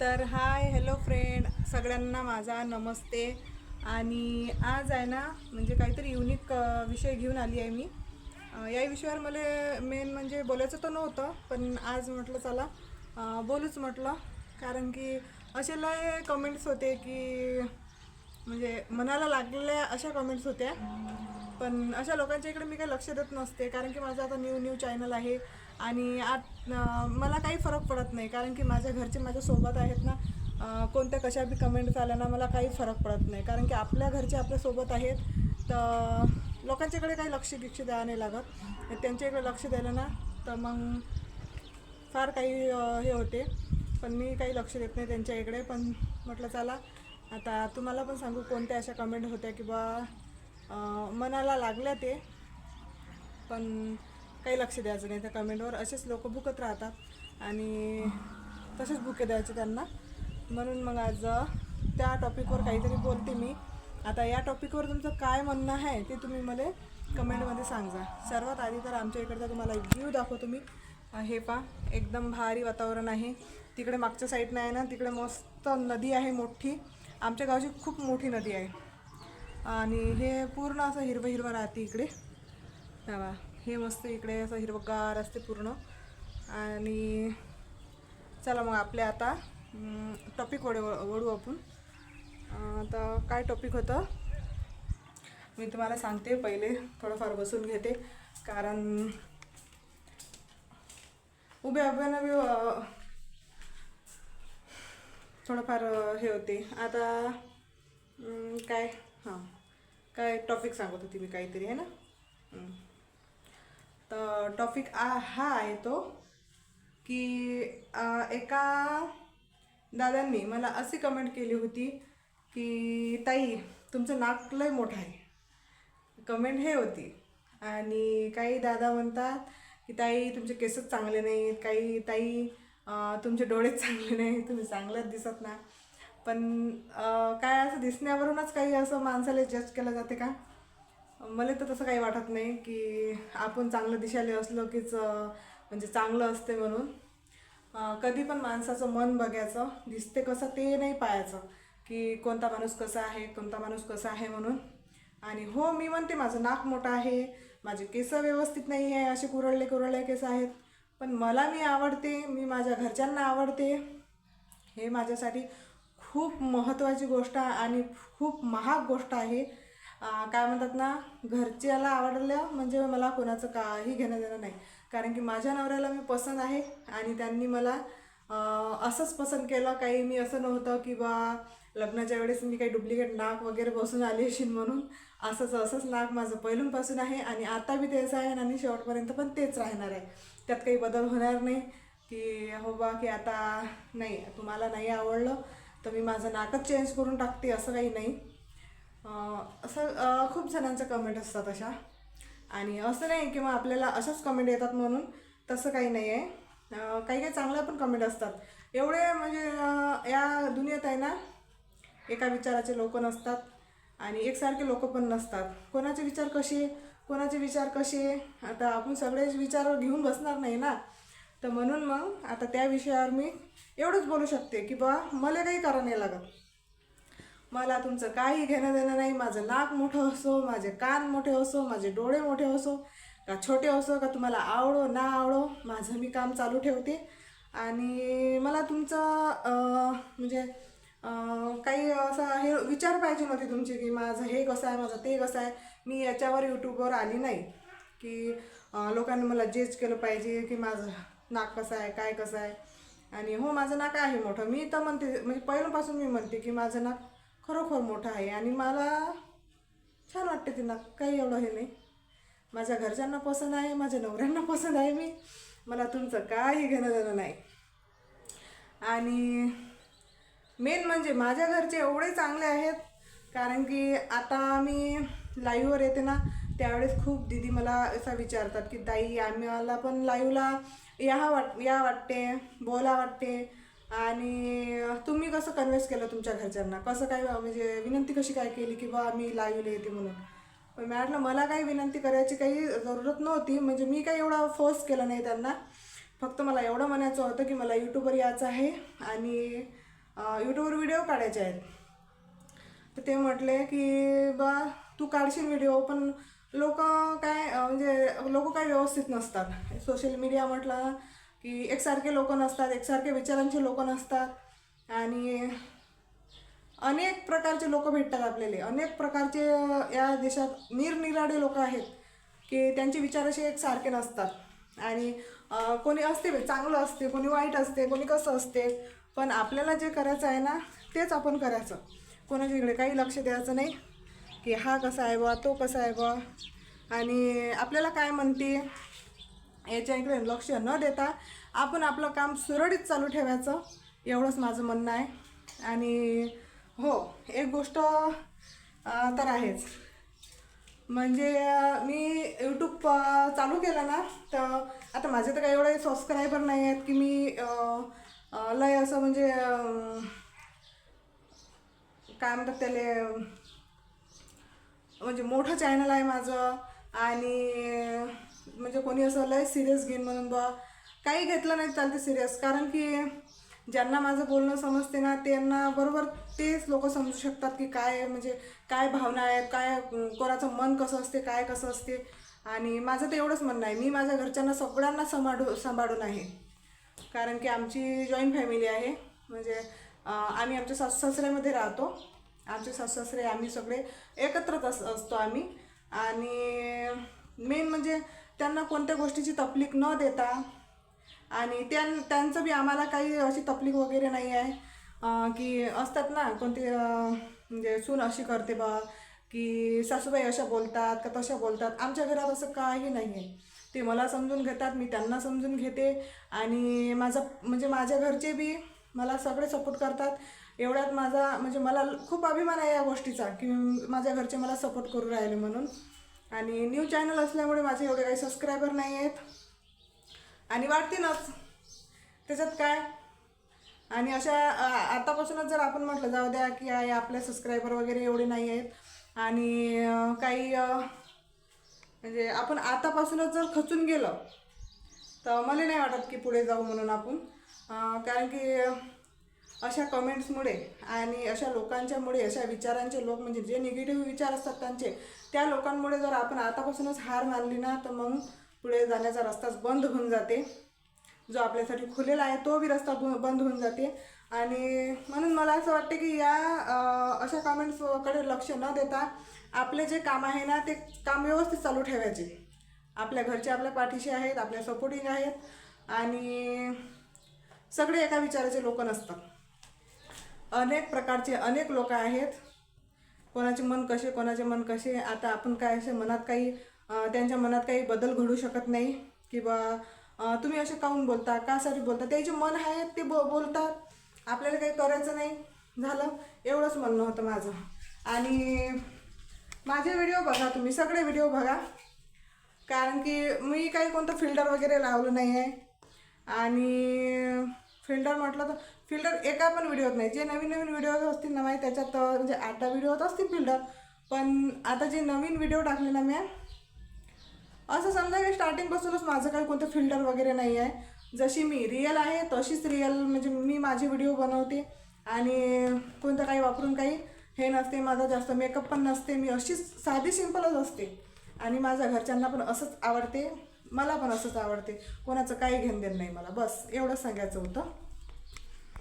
तर hi hello friend सगळ्यांना माझा नमस्ते. आणि आज आहे ना म्हणजे काहीतरी युनिक विषय घेऊन आली आहे मी. या विषयावर मला मेन म्हणजे बोलायचं तर नव्हतं पण आज म्हटलं चला बोलूच म्हटलं. कारण की असे लय कमेंट्स होते की म्हणजे मनाला लागलेल्या अशा कमेंट्स होत्या. पण अशा लोकांच्या इकडे मी काही लक्ष देत नसते कारण की माझं आता न्यू न्यू चॅनल आहे. आणि आत मला काही फरक पडत नाही. कारण की माझ्या घरचे माझ्यासोबत आहेत ना कोणत्या कशा बी कमेंट्स आल्या ना मला काही फरक पडत नाही. कारण की आपल्या घरचे आपल्यासोबत आहेत तर लोकांच्याकडे काही लक्ष बिक्ष द्यावं नाही लागत. त्यांच्या इकडे लक्ष द्यायला ना तर मग फार काही हे होते. पण मी काही लक्ष देत नाही त्यांच्या इकडे पण म्हटलं चला आता तुम्हाला पण सांगू कोणत्या अशा कमेंट होत्या की बा मनाला लागल्या ते. पण काही लक्ष द्यायचं नाही त्या कमेंटवर. असेच लोक भुकत राहतात आणि तसेच भुके द्यायचे त्यांना. म्हणून मग आज त्या टॉपिकवर काहीतरी बोलते मी. आता या टॉपिकवर तुमचं काय म्हणणं आहे ते तुम्ही मला कमेंटमध्ये सांगा. सर्वात आधी तर आमच्या इकडचा तुम्हाला एक व्ह्यू दाखवतो मी. हे पा एकदम भारी वातावरण आहे. तिकडे मागच्या साईडनं आहे ना तिकडे मस्त नदी आहे मोठी. आमच्या गावची खूप मोठी नदी आहे. आणि हे पूर्ण असं हिरवं हिरवं राहते इकडे. तेव्हा हे मस्त इकडे असं हिरवगार असते पूर्ण. आणि चला मग आपल्या आता टॉपिक वडू वडू आपण. तर आता काय टॉपिक होतं? मी तुम्हाला सांगते पहिले थोडंफार बसून घेते. कारण उभ्या उभ्यानं बी थोडंफार हे होते. आता काय? हां. काय टॉपिक सांगत होती मी काहीतरी आहे ना? तर टॉपिक आ हा आहे तो की एका दादांनी मला अशी कमेंट केली होती की ताई तुमचं नाक लय मोठं आहे. कमेंट हे होती. आणि काही दादा म्हणतात की ताई तुमचे केसच चांगले नाहीत. काही ताई तुमचे डोळेच चांगले नाही. तुम्ही चांगलंच दिसत ना. पण काय असं दिसण्यावरूनच काही असं माणसाला जज केलं जाते का? मला तर तसं काही वाटत नाही की आपण चांगलं दिशाले असलो कीच म्हणजे चांगलं असते म्हणून. कधी पण माणसाचं मन बघायचं दिसते कसं ते नाही पाहायचं की कोणता माणूस कसा आहे कोणता माणूस कसा आहे म्हणून. आणि हो मी म्हणते माझं नाक मोठं आहे माझे केस व्यवस्थित नाही आहे असे कुरळले कुरळले केस आहेत. पण मला मी आवडते मी माझ्या घरच्यांना आवडते. हे माझ्यासाठी खूप महत्त्वाची गोष्ट आहे आणि खूप महाग गोष्ट आहे. काय म्हणतात ना घरच्याला आवडलं म्हणजे मला कोणाचं काही घेणं देणं नाही. कारण की माझ्या नवऱ्याला मी पसंत आहे आणि त्यांनी मला असंच पसंत केलं. काही मी असं नव्हतं की बा लग्नाच्या वेळेस मी काही डुप्लिकेट नाक वगैरे बसून आली असेल म्हणून. असंच असंच नाक माझं पहिलूनपासून आहे आणि आता बी तेच आहे आणि शेवटपर्यंत पण तेच राहणार आहे. त्यात काही बदल होणार नाही की हो बा की आता नाही तुम्हाला नाही आवडलं तर मी माझं नाकच चेंज करून टाकते असं काही नाही. असं खूप जणांच्या कमेंट असतात अशा. आणि असं नाही किंवा आपल्याला अशाच कमेंट येतात म्हणून तसं काही नाही आहे काही काही चांगल्या पण कमेंट असतात. एवढे म्हणजे या दुनियेत आहे ना एका विचाराचे लोक नसतात आणि एकसारखे लोक पण नसतात. कोणाचे विचार कसे कोणाचे विचार कसे आता आपण सगळेच विचार घेऊन बसणार नाही ना. तर म्हणून मग आता त्या विषयावर मी एवढंच बोलू शकते की बा मला काही करा नाही लागत. मला तुमचं काही घेणं देणं नाही. माझं नाक मोठं असो माझे कान मोठे असो माझे डोळे मोठे असो का छोटे असो का तुम्हाला आवडो ना आवडो माझं मी काम चालू ठेवते. आणि मला तुमचं म्हणजे काही असं हे विचार पाहिजे नव्हते तुमचे की माझं हे कसं आहे माझं ते कसं आहे. मी याच्यावर यूट्यूबवर आली नाही की लोकांनी मला जेज केलं पाहिजे की माझं नाक कसं आहे काय कसं आहे. आणि हो माझं नाक आहे मोठं. मी तर म्हणते म्हणजे पहिल्यापासून मी म्हणते की माझं नाक खरोखर मोठा आहे आणि मला छान वाटते तिला काही एवढं हे नाही. माझ्या घरच्यांना पसंत आहे माझ्या नवऱ्यांना पसंत आहे मी. मला तुमचं काही घेणं देणं नाही. आणि मेन म्हणजे माझ्या घरचे एवढे चांगले आहेत कारण की आता मी लाईव्हवर येते ना त्यावेळेस खूप दिदी मला असं विचारतात की ताई आम्हाला पण लाईव्हला या वाट या वाटते बोला वाटते. आणि तुम्ही कसं कन्व्हिन्स केलं तुमच्या घरच्यांना? कसं काय म्हणजे विनंती कशी काय केली की बा मी लाईव्हला येते म्हणून? पण म्हटलं मला काही विनंती करायची काही जरूरत नव्हती. म्हणजे मी काही एवढा फोर्स केला नाही त्यांना. फक्त मला एवढं म्हणायचं होतं की मला यूट्यूबवर यायचं आहे आणि यूट्यूबवर व्हिडिओ काढायचे आहेत. तर ते म्हटले की बा तू काढशील व्हिडिओ पण लोक काय म्हणजे लोक काय व्यवस्थित नसतात. सोशल मीडिया म्हटलं की एकसारखे लोक नसतात एकसारखे विचारांचे लोक नसतात. आणि अनेक प्रकारचे लोक भेटतात आपल्याला. अनेक प्रकारचे या देशात निरनिराळे लोक आहेत की त्यांचे विचार असे एकसारखे नसतात. आणि कोणी असते चांगलं असते कोणी वाईट असते कोणी कसं असते पण आपल्याला जे करायचं आहे ना तेच आपण करायचं. कोणाच्या इकडे काही लक्ष द्यायचं नाही की हा कसा आहे बा तो कसा आहे बा आणि आपल्याला काय म्हणते? याच्या इकडे लक्ष न देता आपण आपलं काम सुरळीत चालू ठेवायचं एवढंच माझं म्हणणं आहे. आणि हो एक गोष्ट तर आहेच. म्हणजे मी यूट्यूब चालू केलं ना तर आता माझे तर काही एवढे सबस्क्रायबर नाही आहेत की मी लय असं म्हणजे काय म्हणतात त्याला म्हणजे मोठं चॅनल आहे माझं. आणि म्हणजे कोणी असं लय सिरियस घेईन म्हणून बा काही घेतलं नाही चालते सिरियस कारण की ज्यांना माझं बोलणं समजते ना त्यांना बरोबर तेच लोक समजू शकतात की काय म्हणजे काय भावना आहेत काय कोणाचं मन कसं असते काय कसं असते. आणि माझं तर एवढंच म्हणणं आहे. मी माझ्या घरच्यांना सगळ्यांना सांभाळू सांभाळून आहे. कारण की आमची जॉईंट फॅमिली आहे. म्हणजे आम्ही आमच्या सासू सासऱ्यामध्ये राहतो. आमचे सासू सासरे आम्ही सगळे एकत्रच अस असतो आम्ही. आणि मेन म्हणजे त्यांना कोणत्या गोष्टीची तकलीफ न देता आणि त्यां त्यांचं बी आम्हाला काही अशी तकलीफ वगैरे नाही आहे. की असतात ना कोणते म्हणजे सून अशी करते बा की सासूबाई अशा बोलतात का तशा बोलतात. आमच्या घरात असं काही नाही आहे. ते मला समजून घेतात मी त्यांना समजून घेते. आणि माझं म्हणजे माझ्या घरचे बी मला सगळे सपोर्ट करतात. एवढ्यात माझा म्हणजे मला खूप अभिमान आहे या गोष्टीचा की माझ्या घरचे मला सपोर्ट करू राहिले म्हणून. आणि न्यू चॅनल असल्यामुळे माझे एवढे काही सबस्क्रायबर नाही आहेत. आणि वाढतीनच त्याच्यात काय? आणि अशा आतापासूनच जर आपण म्हटलं जाऊ द्या की आहे आपले सबस्क्रायबर वगैरे एवढे नाही आहेत. आणि काही म्हणजे आपण आतापासूनच जर खचून गेलं तर मला नाही वाटत की पुढे जाऊ म्हणून आपण. कारण की अशा कमेंट्समुळे आणि अशा लोकांच्यामुळे अशा विचारांचे लोक म्हणजे जे निगेटिव्ह विचार असतात त्यांचे त्या लोकांमुळे जर आपण आतापासूनच हार मानली ना तर मग पुढे जाण्याचा रस्ताच बंद होऊन जाते. जो आपल्यासाठी खुलेला आहे तो बी रस्ता ब- बंद होऊन जाते. आणि म्हणून मला असं वाटते की या अशा कमेंट्सकडे लक्ष न देता आपले जे काम आहे ना ते काम व्यवस्थित चालू ठेवायचे. आपल्या घरचे आपल्या पाठीशी आहेत आपल्या सपोर्टिंग आहेत आणि सगळे एका विचाराचे लोक नसतात. अनेक प्रकारचे अनेक लोक आहेत. कोणाचे मन कसे कोणाचे मन कसे आता आपण काय असे मनात काही त्यांच्या मनात काही बदल घडू शकत नाही. किंवा तुम्ही असे काहून बोलता कासाठी बोलता? त्याचे मन आहे ते बो बोलतात. आपल्याला काही करायचं नाही. झालं? एवढंच म्हणणं होतं माझं. आणि माझे व्हिडिओ बघा तुम्ही सगळे व्हिडिओ बघा. कारण की मी काही कोणतं फिल्टर वगैरे लावलं नाही आहे. आणि फिल्टर म्हटलं तर फिल्टर एका पण व्हिडिओत नाही. जे नवीन नवीन व्हिडिओ असतील ना माहिती त्याच्यात म्हणजे आठ दहा व्हिडिओत असतील फिल्टर पण आता जे नवीन व्हिडिओ टाकले ना मी असं समजा की स्टार्टिंगपासूनच माझं काही कोणतं फिल्टर वगैरे नाही आहे. जशी मी रिअल आहे तशीच रिअल म्हणजे मी माझे व्हिडिओ बनवते. आणि कोणतं काही वापरून काही हे नसते माझा जास्त मेकअप पण नसते. मी अशीच साधी सिंपलच असते. आणि माझ्या घरच्यांना पण असंच आवडते. मला पण असंच आवडते. कोणाचं काही घेणं देणं नाही मला. बस एवढंच सांगायचं होतं.